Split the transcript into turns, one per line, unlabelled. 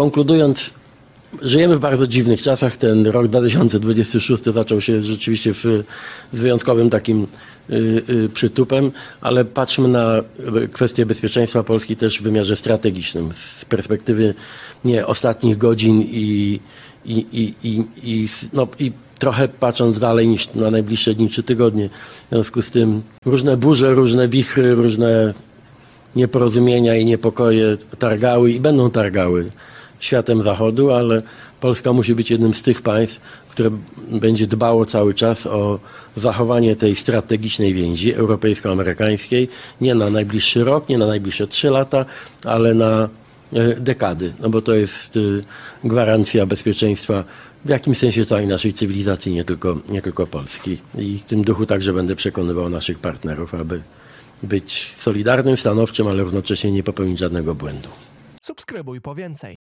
Konkludując, żyjemy w bardzo dziwnych czasach. Ten rok 2026 zaczął się rzeczywiście w, z wyjątkowym takim y, y, przytupem, ale patrzmy na y, kwestię bezpieczeństwa Polski też w wymiarze strategicznym, z perspektywy nie ostatnich godzin i, i, i, i, i, no, i trochę patrząc dalej niż na najbliższe dni czy tygodnie. W związku z tym różne burze, różne wichry, różne nieporozumienia i niepokoje targały i będą targały światem zachodu, ale Polska musi być jednym z tych państw, które będzie dbało cały czas o zachowanie tej strategicznej więzi europejsko-amerykańskiej, nie na najbliższy rok, nie na najbliższe trzy lata, ale na e, dekady, no bo to jest y, gwarancja bezpieczeństwa w jakimś sensie całej naszej cywilizacji, nie tylko, nie tylko Polski. I w tym duchu także będę przekonywał naszych partnerów, aby być solidarnym, stanowczym, ale równocześnie nie popełnić żadnego błędu.
Subskrybuj po więcej.